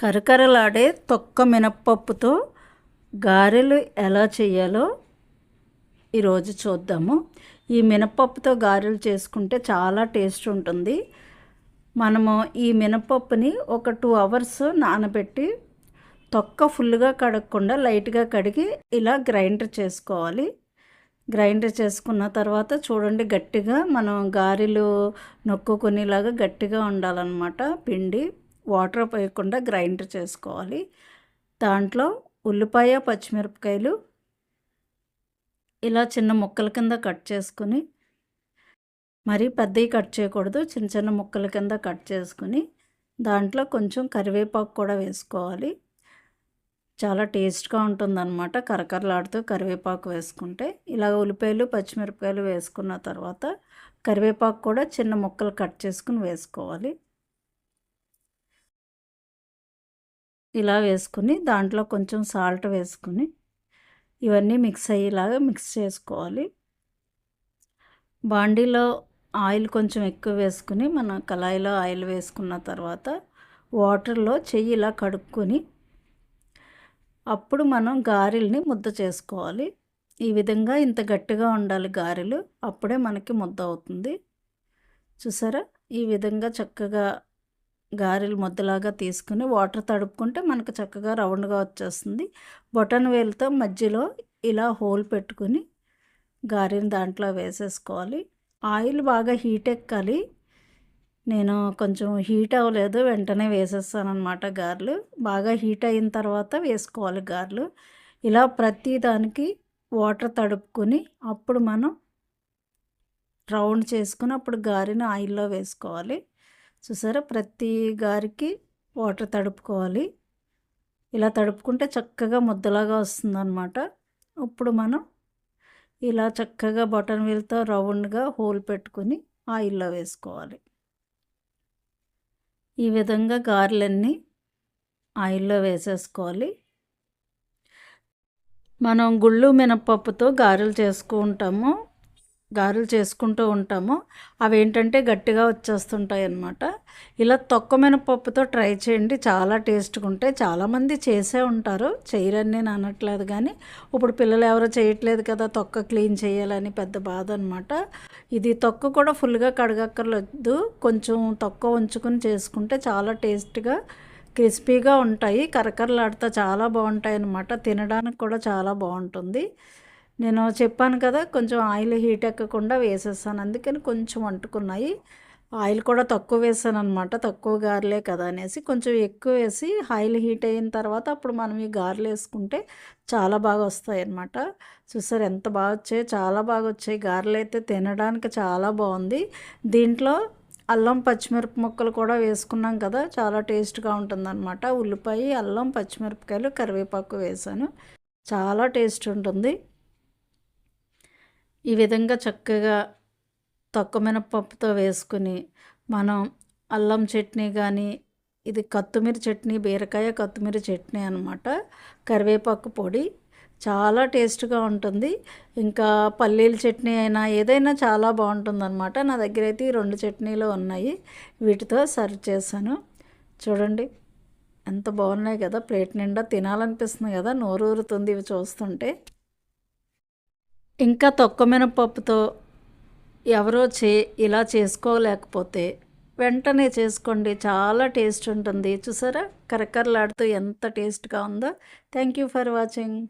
కరకరలాడే తొక్క మినప్పప్పుతో గారెలు ఎలా చేయాలో ఈరోజు చూద్దాము. ఈ మినప్పప్పుతో గారెలు చేసుకుంటే చాలా టేస్ట్ ఉంటుంది. మనము ఈ మినపప్పుని ఒక టూ అవర్స్ నానబెట్టి తొక్క ఫుల్గా కడగకుండా లైట్గా కడిగి ఇలా గ్రైండర్ చేసుకోవాలి. గ్రైండర్ చేసుకున్న తర్వాత చూడండి గట్టిగా మనం గారెలు నొక్కుకునేలాగా గట్టిగా ఉండాలన్నమాట పిండి. వాటర్ పోయకుండా గ్రైండర్ చేసుకోవాలి. దాంట్లో ఉల్లిపాయ పచ్చిమిరపకాయలు ఇలా చిన్న ముక్కల కింద కట్ చేసుకుని మరీ పెద్దవి కట్ చేయకూడదు చిన్న చిన్న ముక్కల కింద కట్ చేసుకుని దాంట్లో కొంచెం కరివేపాకు కూడా వేసుకోవాలి. చాలా టేస్ట్గా ఉంటుందన్నమాట కరకరలాడుతూ కరివేపాకు వేసుకుంటే. ఇలా ఉల్లిపాయలు పచ్చిమిరపకాయలు వేసుకున్న తర్వాత కరివేపాకు కూడా చిన్న ముక్కలు కట్ చేసుకుని వేసుకోవాలి. ఇలా వేసుకుని దాంట్లో కొంచెం సాల్ట్ వేసుకుని ఇవన్నీ మిక్స్ అయ్యేలాగా మిక్స్ చేసుకోవాలి. బాండీలో ఆయిల్ కొంచెం ఎక్కువ వేసుకుని మన కళాయిలో ఆయిల్ వేసుకున్న తర్వాత వాటర్లో చెయ్యి ఇలా కడుక్కొని అప్పుడు మనం గారెల్ని ముద్ద చేసుకోవాలి. ఈ విధంగా ఇంత గట్టిగా ఉండాలి గారెలు అప్పుడే మనకి ముద్ద అవుతుంది. చూసారా? ఈ విధంగా చక్కగా గారెలు ముద్దలాగా తీసుకుని వాటర్ తడుపుకుంటే మనకు చక్కగా రౌండ్గా వచ్చేస్తుంది. బొటన్ వేలుతో మధ్యలో ఇలా హోల్ పెట్టుకుని గారెని దాంట్లో వేసేసుకోవాలి. ఆయిల్ బాగా హీట్ ఎక్కాలి. నేను కొంచెం హీట్ అవ్వలేదు వెంటనే వేసేస్తాను అనమాట గారెలు. బాగా హీట్ అయిన తర్వాత వేసుకోవాలి గారెలు. ఇలా ప్రతి దానికి వాటర్ తడుపుకొని అప్పుడు మనం రౌండ్ చేసుకుని అప్పుడు గారెని ఆయిల్లో వేసుకోవాలి. చూసారా? ప్రతి గారికి వాటర్ తడుపుకోవాలి. ఇలా తడుపుకుంటే చక్కగా ముద్దలాగా వస్తుందన్నమాట. ఇప్పుడు మనం ఇలా చక్కగా బటన్ వీల్తో రౌండ్గా హోల్ పెట్టుకుని ఆయిల్లో వేసుకోవాలి. ఈ విధంగా గారెలన్నీ ఆయిల్లో వేసేసుకోవాలి. మనం గుళ్ళు మినపప్పుతో గారెలు చేసుకుంటాము. గారెలు చేసుకుంటూ ఉంటాము. అవి ఏంటంటే గట్టిగా వచ్చేస్తుంటాయి అన్నమాట ఇలా తొక్క మినపప్పుతో ట్రై చేయండి. చాలా టేస్ట్గా ఉంటాయి. చాలామంది చేసే ఉంటారు. చేయరని నేను అనట్లేదు కానీ ఇప్పుడు పిల్లలు ఎవరో చేయట్లేదు కదా తొక్క క్లీన్ చేయాలని పెద్ద బాధ అనమాట ఇది తొక్క కూడా ఫుల్గా కడగక్కర్లేదు. కొంచెం తొక్క ఉంచుకొని చేసుకుంటే చాలా టేస్ట్గా క్రిస్పీగా ఉంటాయి. కరకరలాడుతూ చాలా బాగుంటాయి అన్నమాట తినడానికి కూడా చాలా బాగుంటుంది. నేను చెప్పాను కదా కొంచెం ఆయిల్ హీట్ ఎక్కకుండా వేసేసాను. అందుకని కొంచెం అంటుకున్నాయి. ఆయిల్ కూడా తక్కువ వేసాను అనమాట తక్కువ గారెలే కదా అనేసి. కొంచెం ఎక్కువ వేసి ఆయిల్ హీట్ అయిన తర్వాత అప్పుడు మనం ఈ గారెలు వేసుకుంటే చాలా బాగా వస్తాయి అనమాట చూసారు ఎంత బాగా వచ్చాయి? చాలా బాగా వచ్చాయి. గారెలు అయితే తినడానికి చాలా బాగుంది. దీంట్లో అల్లం పచ్చిమిరప ముక్కలు కూడా వేసుకున్నాం కదా చాలా టేస్ట్గా ఉంటుందన్నమాట. ఉల్లిపాయ అల్లం పచ్చిమిరపకాయలు కరివేపాకు వేసాను. చాలా టేస్ట్ ఉంటుంది. ఈ విధంగా చక్కగా తక్కువ మినపప్పుతో వేసుకుని మనం అల్లం చట్నీ కానీ ఇది కొత్తిమీర చట్నీ బీరకాయ కొత్తిమీర చట్నీ అనమాట కరివేపాకు పొడి చాలా టేస్ట్గా ఉంటుంది. ఇంకా పల్లీల చట్నీ అయినా ఏదైనా చాలా బాగుంటుంది అనమాట నా దగ్గర అయితే ఈ రెండు చట్నీలు ఉన్నాయి. వీటితో సర్వ్ చేశాను. చూడండి ఎంత బాగున్నాయి కదా. ప్లేట్ నిండా తినాలనిపిస్తుంది కదా. నోరు ఊరుతుంది ఇవి చూస్తుంటే. ఇంకా తొక్క మినపప్పుతో ఎవరో చే ఇలా చేసుకోలేకపోతే వెంటనే చేసుకోండి. చాలా టేస్ట్ ఉంటుంది. చూసారా? కరకరలాడుతూ ఎంత టేస్ట్గా ఉందో. Thank you for watching.